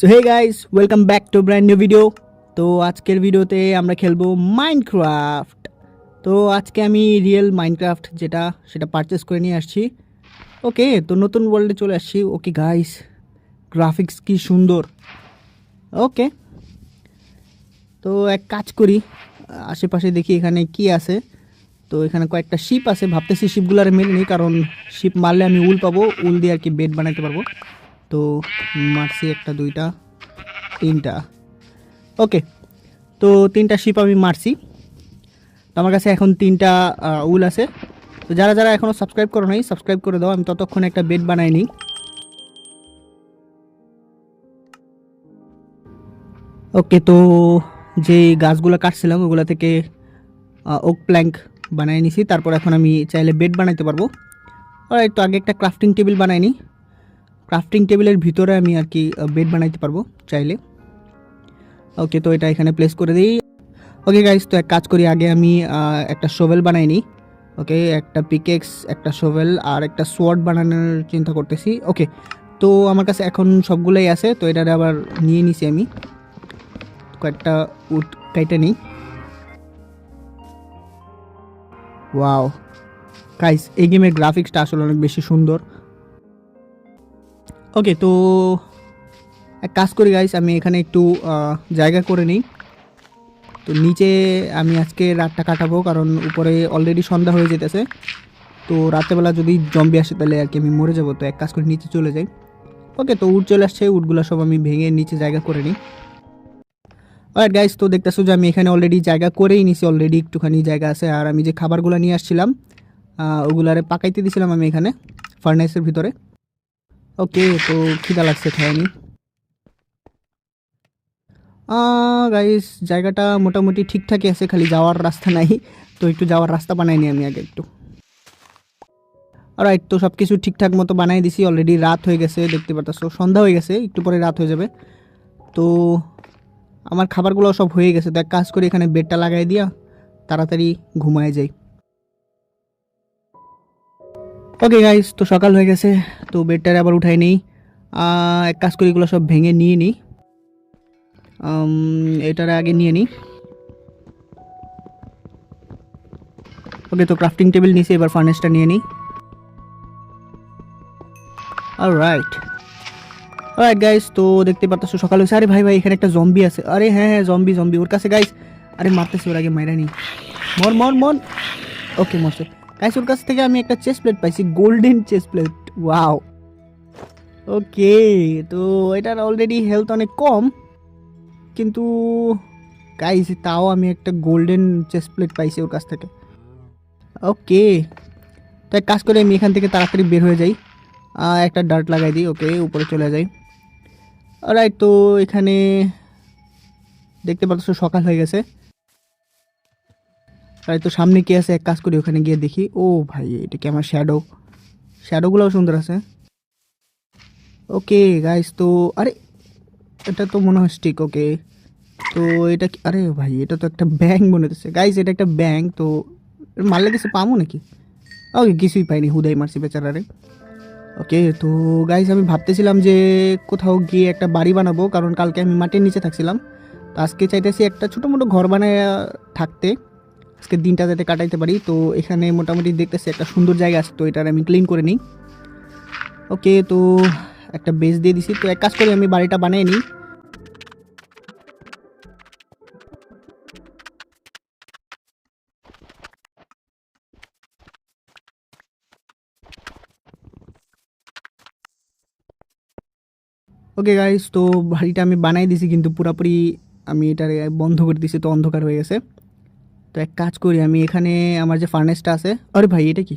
So hey guys welcome back to brand new video তো আজকের ভিডিওতে আমরা খেলব মাইনক্রাফট তো আজকে আমি রিয়েল মাইনক্রাফট যেটা, সেটা পারচেস করে নিয়ে আসছি। ওকে তো নতুন ওয়ার্ল্ডে চলে আসছি। ওকে গাইস গ্রাফিক্স কি সুন্দর। ওকে তো এক কাজ করি। আশেপাশে দেখি এখানে কি আছে। তো এখানে কয়েকটা শিপ আছে। ভাবতেছি শিপগুলো আর মেরে নিই, কারণ শিপ মারলে আমি উল পাবো। উল দিয়ে আর কি বেড বানাতে পারব। তো মারছি একটা, দুইটা, তিনটা। ওকে, তো তিনটা শিপ আমি মারছি। তো আমার কাছে এখন তিনটা উল আছে। তো যারা যারা এখনও সাবস্ক্রাইব করো নাই সাবস্ক্রাইব করে দাও। আমি ততক্ষণ একটা বেড বানাই নিই। ওকে, তো যে গাছগুলো কাটছিলাম, ওগুলো থেকে ওক প্ল্যাঙ্ক বানিয়ে নিছি। তারপর এখন আমি চাইলে বেড বানাইতে পারব। আর তো আগে একটা ক্রাফটিং টেবিল বানাই নিই। ক্রাফটিং টেবিলের ভিতরে আমি আর কি বেড বানাইতে পারব চাইলে। ওকে তো এটা এখানে প্লেস করে দিই। ওকে গাইস তো এক কাজ করি, আগে আমি একটা শোভেল বানাই নিই ওকে একটা পিকেক্স একটা শোভেল আর একটা সোয়ার্ড বানানোর চিন্তা করতেছি। ওকে তো আমার কাছে এখন সবগুলোই আছে, তো এটা আবার নিয়ে নিছি আমি। কয়েকটা উড কাইটে নিই। ওয়াও গাইস এই গেমের গ্রাফিক্সটা আসলে অনেক বেশি সুন্দর। ওকে তো এক কাজ করি গাইস আমি এখানে একটু জায়গা করে নিই। তো নিচে আমি আজকে রাতটা কাটাবো কারণ উপরে অলরেডি সন্ধ্যা হয়ে যেতেছে। তো রাতেবেলা যদি জম্বি আসে তাহলে আর কি আমি মরে যাব তো এক কাজ করে নিচে চলে যাই। ওকে তো উড চলে আসছে উডগুলো সব আমি ভেঙে নিচে জায়গা করে নিই। অলরাইট গাইস তো দেখতেছো যে আমি এখানে অলরেডি জায়গা করেই নিছি অলরেডি একটুখানি জায়গা আছে। আর আমি যে খাবারগুলো নিয়ে আসছিলাম আহ, ওগুলারে পাকাইতে দিয়েছিলাম আমি এখানে ফার্নাইসের ভিতরে। ওকে তো খিদা লাগছে খায়নি গাইস জায়গাটা মোটামুটি ঠিকঠাকই আছে, খালি যাওয়ার রাস্তা নাই। তো একটু যাওয়ার রাস্তা বানাইনি আমি আগে একটু। রাইট তো সব কিছু ঠিকঠাক মতো বানাই দিছি অলরেডি রাত হয়ে গেছে, দেখতে পাচ্ছ সন্ধ্যা হয়ে গেছে, একটু পরে রাত হয়ে যাবে। তো আমার খাবারগুলো সব হয়ে গেছে। এক কাজ করি এখানে বেডটা লাগাই দিয়া তাড়াতাড়ি ঘুমায় যাই। ওকে গাইস তো সকাল হয়ে গেছে, তো বেডটারে আবার উঠাই নেই। এক কাজ করি, এগুলো সব ভেঙে নিয়ে নিই। এটার আগে নিয়ে নিই। ওকে তো ক্রাফটিং টেবিল নিয়েছি, এবার ফার্নেসটা নিয়ে নিই। আর রাইট রাইট গাইস তো দেখতে পাচ্ছ সকাল হয়েছে। আরে ভাই ভাই, এখানে একটা জম্বি আছে। আরে হ্যাঁ হ্যাঁ জম্বি জম্বি ওর কাছে গাইস আরে মারতেছে, ওর আগে মাইরা নি মর মর মর। ওকে মরছে। গাইস ওর কাছ থেকে আমি একটা চেস্ট প্লেট পাইছি golden chest plate wow okay তো এটার অলরেডি হেলথ অনেক কম, কিন্তু গাইস তাও আমি একটা গোল্ডেন চেস্ট প্লেট পাইছি ওর কাছ থেকে। ওকে তো এক কাজ করে আমি এখান থেকে তাড়াতাড়ি বের হয়ে যাই। একটা ডার্ট লাগাই দিই ওকে উপরে চলে যাই। রাইট তো এখানে দেখতে পাচ্ছ সকাল হয়ে গেছে। রাইট তো সামনে কি আছে? এক কাজ করি, ওখানে গিয়ে দেখি। ও ভাই, এটা কি আমার শ্যাডো শ্যাডোগুলোও সুন্দর আছে। ওকে গাইস তো আরে, এটা তো মনে হয় স্টিক ওকে তো এটা কি, আরে ভাই, এটা তো একটা ব্যাংক মনে হচ্ছে। গাইস এটা একটা ব্যাংক তো মারলে কিছু পামো নাকি? ওকে কিছুই পাইনি, হুদাই মারছি বেচারারে। ওকে তো গাইস আমি ভাবতেছিলাম যে কোথাও গিয়ে একটা বাড়ি বানাবো, কারণ কালকে আমি মাটির নিচে থাকছিলাম। তো আজকে চাইতেছি একটা ছোটো মোটো ঘর বানায় থাকতে। আজকে দিনটা যাতে কাটাইতে পারি, তো এখানে মোটামুটি দেখতেছি একটা সুন্দর জায়গা আছে, তো এটার আমি ক্লিন করে নিই। ওকে তো একটা বেস দিয়ে দিছি, তো এক কাজ করে, আমি বাড়িটা বানিয়ে নিই। ওকে গাইস তো বাড়িটা আমি বানাই দিছি, কিন্তু পুরাপুরি আমি এটার বন্ধ করে দিছি, তো অন্ধকার হয়ে গেছে। তো এক কাজ করি, আমি এখানে আমার যে ফার্নেসটা আছে, আরে ভাই, এটা কি?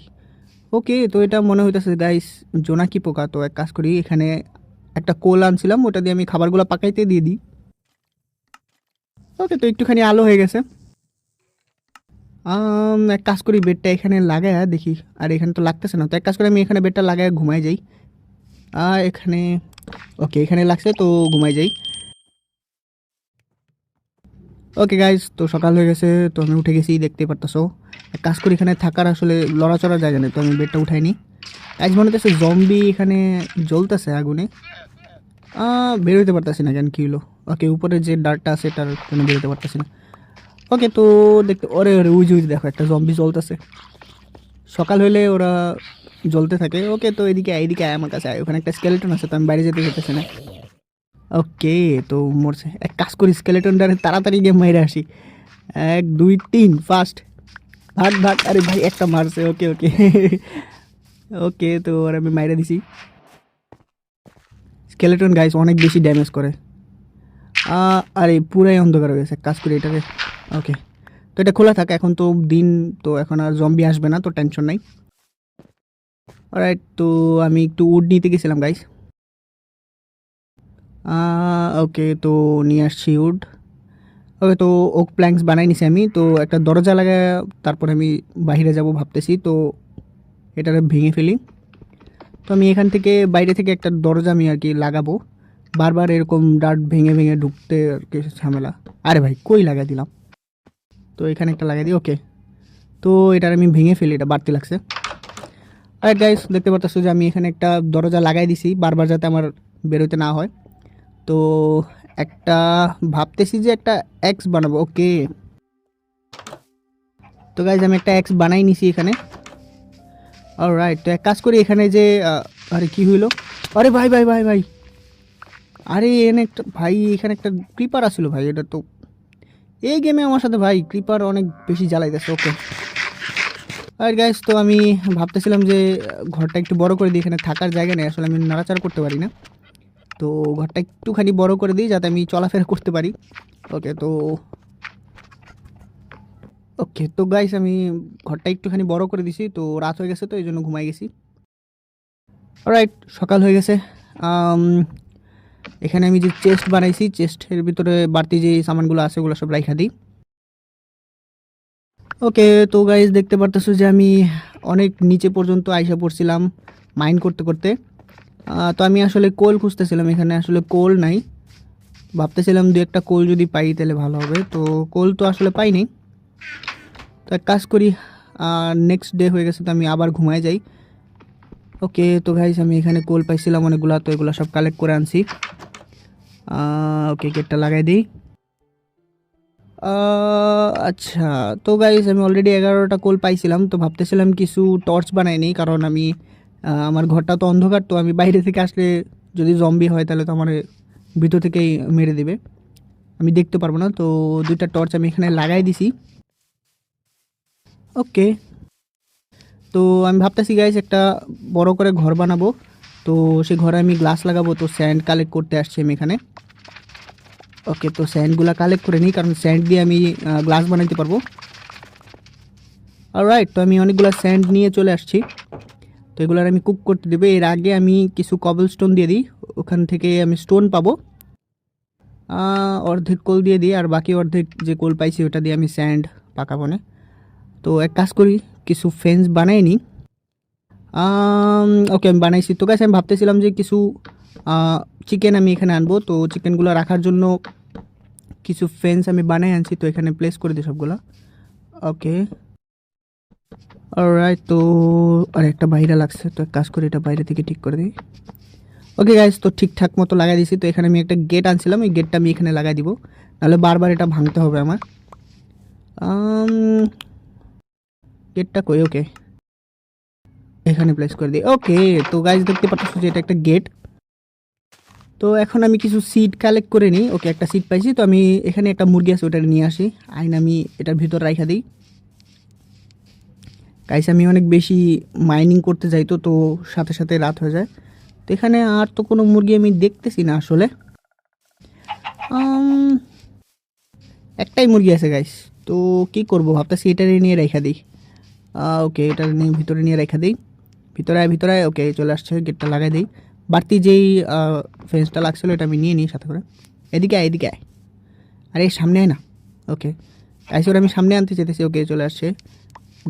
ওকে তো এটা মনে হইতেছে গাইস জোনাকি পোকা? তো এক কাজ করি, এখানে একটা কোল আনছিলাম, ওটা দিয়ে আমি খাবারগুলো পাকাইতে দিয়ে দিই। ওকে তো একটুখানি আলো হয়ে গেছে। এক কাজ করি, বেডটা এখানে লাগায় দেখি, আর এখানে তো লাগতেছে না, তো এক কাজ করে, আমি এখানে বেডটা লাগায় ঘুমাই যাই। আর এখানে ওকে এখানে লাগছে, তো ঘুমাই যাই। ওকে গাইজ তো সকাল হয়ে গেছে তো আমি উঠে গেছি দেখতে পারতেছো। কাজ করি এখানে থাকার আসলে লড়াচড়ার জায়গা নেই তো আমি বেডটা উঠাইনি গাইজ মনে হচ্ছে জম্বি এখানে জ্বলতেছে আগুনে। আহ, বেরোতে পারতেছি না কেন কী হলো ওকে উপরে যে ডার্টটা আছে এটার জন্য বেরোতে পারতেছি না। ওকে তো দেখতে ওরে ওরে উজ উজ দেখো একটা জম্বি জ্বলতেছে। সকাল হলে ওরা জ্বলতে থাকে। ওকে তো এদিকে এদিকে আয় আমার কাছে আয়। ওখানে একটা স্কেলেটন আছে তো আমি বাইরে যেতে যেতেছি না। ওকে, তো মরছে। এক কাজ করি স্কেলেটনটারে তাড়াতাড়ি গিয়ে মেরে আসি। এক, দুই, তিন ফার্স্ট ভাগ ভাগ আরে ভাই, একটা মারছে, ওকে ওকে। ওকে, তো আর আমি মাইরে দিছি। স্কেলেটন গাইস অনেক বেশি ড্যামেজ করে। আরে, পুরাই অন্ধকার হয়ে গেছে কাজ করি এটাকে। ওকে। তো এটা খোলা থাকে, এখন তো দিন, তো এখন আর জম্বি আসবে না, তো টেনশন নাই। রাইট তো আমি একটু উড নিতে গেছিলাম গাইস ওকে তো নিয়ে আসছি উড ওকে তো ওক প্ল্যাঙ্কস বানাই নিছি আমি। তো একটা দরজা লাগা তারপরে আমি বাইরে যাব ভাবতেছি। তো এটা ভেঙে ফেলি। তো আমি এখান থেকে বাইরে থেকে একটা দরজা আমি আর কি লাগাবো। বারবার এরকম ডাট ভেঙে ভেঙে ঢুকতে আর কি ঝামেলা। আরে ভাই, কই লাগাই দিলাম? তো এখানে একটা লাগাই দিই ওকে তো এটার আমি ভেঙে ফেলি, এটা বাড়তি লাগছে। আর গাইস দেখতে পারতেছো যে আমি এখানে একটা দরজা লাগাই দিছি। বারবার যাতে আমার বেরোতে না হয়। তো একটা ভাবতেছি যে একটা এক্স বানাবো ওকে তো গাইজ আমি একটা এক্স বানাই নিছি এখানে। রাইট তো এক কাজ করি এখানে যে আরে কি হইল? আরে ভাই ভাই ভাই ভাই। আরে, এখানে একটা, ভাই, এখানে একটা ক্রিপার আসলো ভাই, এটা তো এই গেমে আমার সাথে ভাই ক্রিপার অনেক বেশি জ্বালাইতেছে ওকে আর গাইস তো আমি ভাবতেছিলাম যে, ঘরটা একটু বড় করে দিই, এখানে থাকার জায়গা নেই, আসলে আমি নাড়াচাড়া করতে পারি না। তো ঘরটা একটুখানি বড় করে দিই যাতে আমি চলাফেরা করতে পারি। ওকে, তো ওকে, তো গাইস আমি ঘরটা একটুখানি বড় করে দিছি। তো রাত হয়ে গেছে তো, এই জন্য ঘুমাই গেছি। রাইট সকাল হয়ে গেছে। এখানে আমি যে চেস্ট বানাইছি চেস্টের ভিতরে বাড়তি যে সামানগুলো আছে, ওগুলো সব রাইখা দিই। ওকে, তো গাইজ দেখতে পারতেছো যে আমি অনেক নিচে পর্যন্ত আইসা পড়ছিলাম মাইন্ড করতে করতে। তো আমি আসলে কোল খুঁজতেছিলাম, এখানে আসলে কোল নাই। ভাবতেছিলাম দু একটা কোল যদি পাই তাহলে ভালো হবে। তো কোল তো আসলে পাইনি। তো এক কাজ করি নেক্সট ডে হয়ে গেছে তো আমি আবার ঘুমায় যাই। ওকে তো গাইজ আমি এখানে কোল পাইছিলাম, অনেকগুলো, তো এগুলো সব কালেক্ট করে আনছি। ওকে গেটটা লাগাই দিই। আচ্ছা তো গাইজ আমি অলরেডি এগারোটা কোল পাইছিলাম, তো ভাবতেছিলাম কিছু টর্চ বানাই নিই, কারণ আমি আমার ঘরটা তো অন্ধকার, তো আমি বাইরে থেকে আসলে যদি জম্বি হয় তাহলে তো আমার ভিতর থেকেই মেরে দেবে। আমি দেখতে পারব না, তো দুইটা টর্চ আমি এখানে লাগাই দিছি। ওকে তো আমি ভাবতেছি গাইজ একটা বড় করে ঘর বানাবো। তো সেই ঘরে আমি গ্লাস লাগাবো, তো স্যান্ড কালেক্ট করতে আসছি আমি এখানে। ওকে তো স্যান্ডগুলো কালেক্ট করে নিই, কারণ স্যান্ড দিয়ে আমি গ্লাস বানাইতে পারব। আর রাইট তো আমি অনেকগুলো স্যান্ড নিয়ে চলে আসছি। তো এগুলোর আমি কুক করতে দেবো। এর আগে আমি কিছু কবল স্টোন দিয়ে দিই। ওখান থেকে আমি স্টোন পাবো। অর্ধেক কোল দিয়ে দিই আর বাকি অর্ধেক যে কোল পাইছি ওটা দিয়ে আমি স্যান্ড পাকা বনে। তো এক কাজ করি, কিছু ফেন্স বানাই নিই ওকে আমি বানাইছি। তো গাছ আমি ভাবতেছিলাম যে কিছু চিকেন আমি এখানে আনব। তো চিকেনগুলো রাখার জন্য কিছু ফেন্স আমি বানাই আনছি। তো এখানে প্লেস করে দিই সবগুলো। ওকে রাইট তো আর একটা বাইরে লাগছে, তো কাজ করি, এটা বাইরে থেকে ঠিক করে দিই। ওকে গাইজ তো ঠিকঠাক মতো লাগাই দিছি তো এখানে আমি একটা গেট আনছিলাম, এই গেটটা আমি এখানে লাগাই দিব। নাহলে বারবার এটা ভাঙতে হবে আমার। গেটটা কই? ওকে এখানে প্লেস করে দিই। ওকে তো গাইজ দেখতে পাচ্ছ যে এটা একটা গেট তো এখন আমি কিছু সিট কালেক্ট করে নিই। ওকে একটা সিট পাইছি, তো আমি এখানে একটা মুরগি আছে ওটা নিয়ে আসি। আইন আমি এটার ভিতর রাখা দিই। গাইস আমি অনেক বেশি মাইনিং করতে যাই তো সাথে সাথে রাত হয়ে যায়। তো এখানে আর তো কোনো মুরগি আমি দেখতেছি না আসলে। একটাই মুরগি আছে গাইস তো কি করব, ভাবতেছি এটা নিয়ে রেখা দিই। ওকে এটা নিয়ে ভিতরে নিয়ে রেখা দিই। ভিতরে ভিতরে। ওকে চলে আসছে গেটটা লাগাই দিই। বাড়তি যেই ফেন্সটা লাগছিল, এটা আমি নিয়ে নিই সাথে করে। এদিকে আয় এদিকে আয়। আরে, সামনে আয় না। ওকে আইসি আমি সামনে আনতে চেতেছি ওকে চলে আসছে।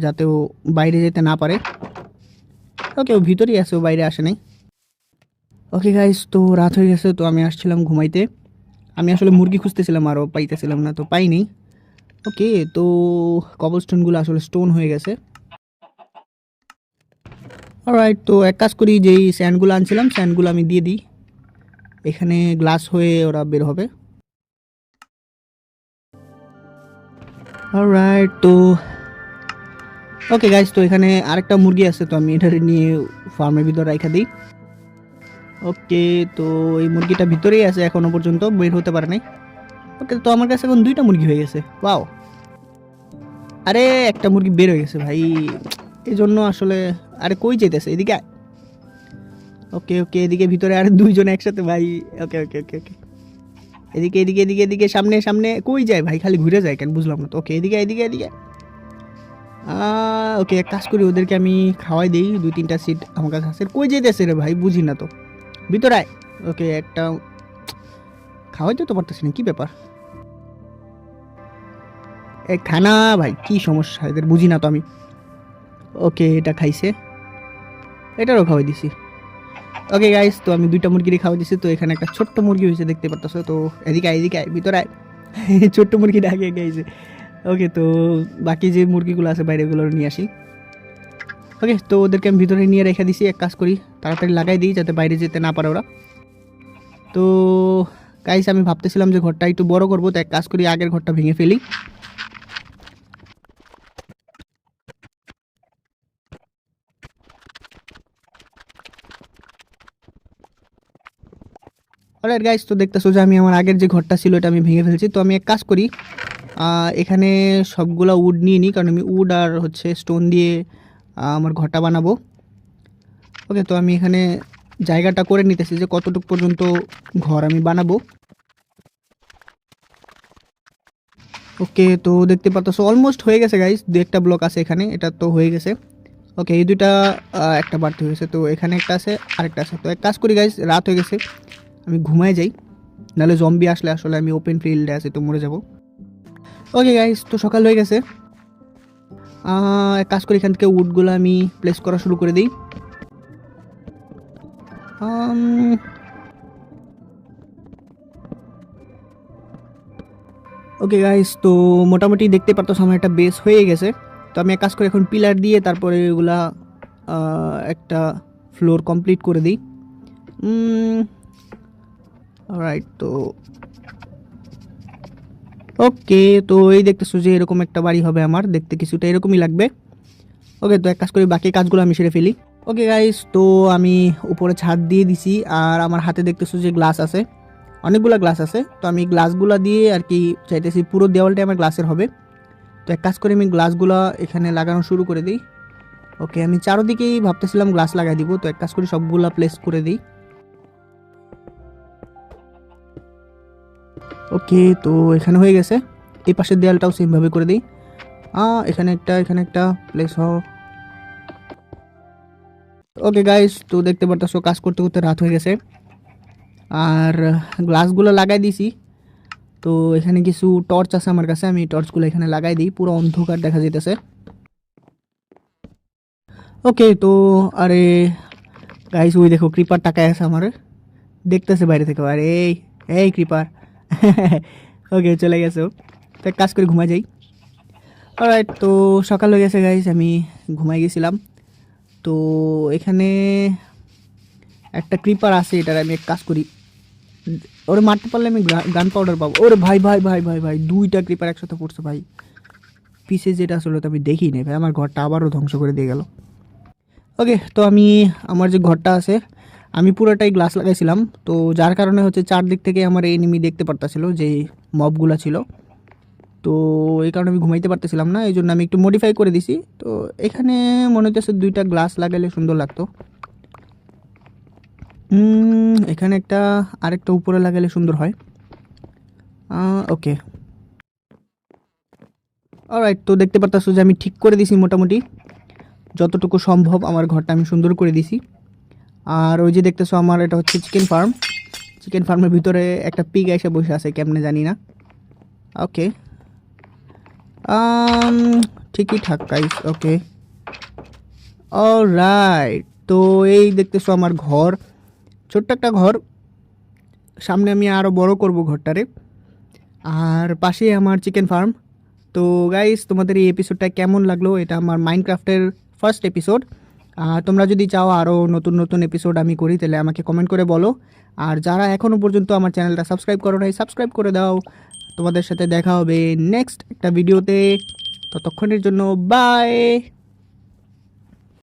যাতে ও বাইরে যেতে না পারে। ওকে ও ভিতরেই আছে, ও বাইরে আসে নাই। ওকে গাইস তো রাত হয়ে গেছে, তো আমি আসছিলাম ঘুমাইতে। আমি আসলে মুরগি খুঁজতেছিলাম, আরও পাইতেছিলাম না, তো পাইনি। ওকে তো কবল স্টোনগুলো আসলে স্টোন হয়ে গেছে। রাইট তো এক কাজ করি, যেই স্যান্ডগুলো আনছিলাম স্যান্ডগুলো আমি দিয়ে দিই। এখানে গ্লাস হয়ে ওরা বের হবে। রাইট তো ওকে গাইস তো এখানে আরেকটা মুরগি আছে, তো আমি এটা নিয়ে ফার্মের ভিতরে রাখা দিই। ওকে তো এই মুরগিটা ভিতরেই আছে, এখনও পর্যন্ত, বের হতে পারে নাই। ওকে তো আমার কাছে এখন দুইটা মুরগি হয়ে গেছে ওয়াও আরে, একটা মুরগি বের হয়ে গেছে ভাই, এই জন্য আসলে, আরে কই যেতেছে এদিকে ওকে ওকে এদিকে ভিতরে আর দুইজন একসাথে ভাই ওকে ওকে ওকে ওকে এদিকে এদিকে এদিকে এদিকে, সামনে সামনে, কই যায় ভাই, খালি ঘুরে যায় কেন, বুঝলাম না তো। ওকে এদিকে এদিকে এদিকে ওকে এক কাজ করি, ওদেরকে আমি খাওয়াই দিই, দুই তিনটা সিট আমার কাছে আছে। কই যেতেছে রে ভাই? বুঝি না তো। ভিতরে আয়। ওকে একটা খাওয়াইতে তো পারতেছি না কি ব্যাপার? এ, খানা ভাই, কি সমস্যা? এদের বুঝি না তো আমি। ওকে এটা খাইছে। এটারও খাওয়াই দিছি। ওকে গাইস তো আমি দুইটা মুরগিরই খাওয়া দিছি। তো এখানে একটা ছোট্ট মুরগি হয়েছে, দেখতে পারতেছো? তো এদিকে এদিকে ভিতরে। ছোট্ট মুরগিটা আগে গাইছে ওকে তো বাকি যে মুরগিগুলো আছে বাইরেগুলো নিয়ে আসি। ওকে তো ওদেরকে আমি ভিতরে নিয়ে রেখে দিছি, এক কাজ করি, তাড়াতাড়ি লাগাই দিই যাতে বাইরে যেতে না পারে ওরা। তো গাইস আমি ভাবতেছিলাম যে ঘরটা একটু বড় করব, তো এক কাজ করি, আগের ঘরটা ভেঙে ফেলি। অলরাইট গাইস তো দেখতেছো যে আমি আমার আগের যে ঘরটা ছিল, এটা আমি ভেঙে ফেলছি। তো আমি এক কাজ করি এখানে সবগুলা উড নিয়ে নিই কারণ আমি উড আর হচ্ছে স্টোন দিয়ে আমার ঘরটা বানাবো। ওকে তো আমি এখানে জায়গাটা করে নিতেছি যে কতটুকু পর্যন্ত ঘর আমি বানাবো। ওকে তো দেখতে পাচ্ছ অলমোস্ট হয়ে গেছে গাইস দু একটা ব্লক আছে এখানে এটা তো হয়ে গেছে। ওকে এই আহ, একটা বাড়তে হয়েছে তো এখানে একটা আছে আরেকটা আছে। তো এক কাজ করি গাইস রাত হয়ে গেছে আমি ঘুমায় যাই নাহলে জম্বি আসলে আসলে আমি ওপেন ফিল্ডে আছি তো মরে যাব। ওকে গাইস তো সকাল হয়ে গেছে। এক কাজ করি, এখান থেকে উডগুলো আমি প্লেস করা শুরু করে দিই। ওকে গাইস তো মোটামুটি দেখতে পারতো আমার একটা বেস হয়ে গেছে। তো আমি এক কাজ করে, এখন পিলার দিয়ে তারপরে এগুলা একটা ফ্লোর কমপ্লিট করে দিই। রাইট তো ওকে, তো এই দেখতেছো যে এরকম একটা বাড়ি হবে আমার, দেখতে কিছুটা এরকমই লাগবে। ওকে, তো এক কাজ করি, বাকি কাজগুলো আমি সেরে ফেলি। ওকে গাইস তো আমি উপরে ছাদ দিয়ে দিছি, আর আমার হাতে দেখতেছো যে গ্লাস আছে। অনেকগুলো গ্লাস আছে, তো আমি গ্লাসগুলো দিয়ে আর কি চাইতেছি পুরো দেওয়ালটা আমার গ্লাসের হবে। তো এক কাজ করে, আমি গ্লাসগুলো এখানে লাগানো শুরু করে দিই। ওকে, আমি চারোদিকেই ভাবতেছিলাম গ্লাস লাগাই দিব, তো এক কাজ করে, সবগুলা প্লেস করে দিই। ওকে, তো এখানে হয়ে গেছে। এই পাশের দেয়ালটাও সেমভাবে করে দিই। এখানে একটা এখানে একটা প্লেস হ ওকে গাইস তো দেখতে পারতেছো, কাজ করতে করতে রাত হয়ে গেছে। আর গ্লাসগুলো লাগাই দিছি তো এখানে কিছু টর্চ আছে আমার কাছে, আমি টর্চগুলো এখানে লাগাই দিই। পুরো অন্ধকার দেখা যেতেছে ওকে তো আরে গাইস ওই দেখো ক্রিপার টাকায় আছে আমার। দেখতেছে বাইরে থেকে আরে, এই এই ক্রিপার ওকে চলে গেছে। তো এক কাজ করে ঘুমা যাই। অলরাইট তো সকাল হয়ে গেছে গাইস আমি ঘুমাই গেছিলাম। তো এখানে একটা ক্রিপার আছে, এটার আমি এক কাজ করি। ওরে মারতে পারলে আমি গান পাউডার পাবো। ওরে ভাই ভাই ভাই ভাই ভাই, দুইটা ক্রিপার একসাথে পড়ছে ভাই। পিসে যেটা আসলে তো আমি দেখি নাই ভাই, আমার ঘরটা আবারও ধ্বংস করে দিয়ে গেল। ওকে তো আমি, আমার যে ঘরটা আছে আমি পুরোটাই গ্লাস লাগাইছিলাম। তো যার কারণে হচ্ছে চারদিক থেকে আমার এনিমি দেখতে পারতাছিল যে মবগুলো ছিল। তো এই কারণে আমি ঘুমাইতে পারতেছিলাম না এই জন্য আমি একটু মডিফাই করে দিছি। তো এখানে মনে হচ্ছে দুইটা গ্লাস লাগালে সুন্দর লাগতো। এখানে একটা আরেকটা উপরে লাগালে সুন্দর হয়। ওকে। অলরাইট তো দেখতে পারতাছো যে আমি ঠিক করে দিছি মোটামুটি। যতটুকু সম্ভব আমার ঘরটা আমি সুন্দর করে দিছি। আর ওই যে দেখতেছো আমার এটা হচ্ছে চিকেন ফার্ম চিকেন ফার্মের ভিতরে একটা পিগ এসে বসে আছে, কেমনে জানি না। ওকে ঠিকই ঠাক গাইস ওকে রাইট তো এই দেখতেছো আমার ঘর। ছোট্ট একটা ঘর। সামনে আমি আরও বড় করব ঘরটারে। আর পাশে আমার চিকেন ফার্ম তো গাইস তোমাদের এই এপিসোডটা কেমন লাগল? এটা আমার মাইনক্রাফটের ফার্স্ট এপিসোড তোমরা যদি চাও আরও নতুন নতুন এপিসোড আমি করি, তাহলে আমাকে কমেন্ট করে বলো। আর যারা এখনও পর্যন্ত আমার চ্যানেলটা সাবস্ক্রাইব করো নাই সাবস্ক্রাইব করে দাও। তোমাদের সাথে দেখা হবে নেক্সট একটা ভিডিওতে ততক্ষণের জন্য বাই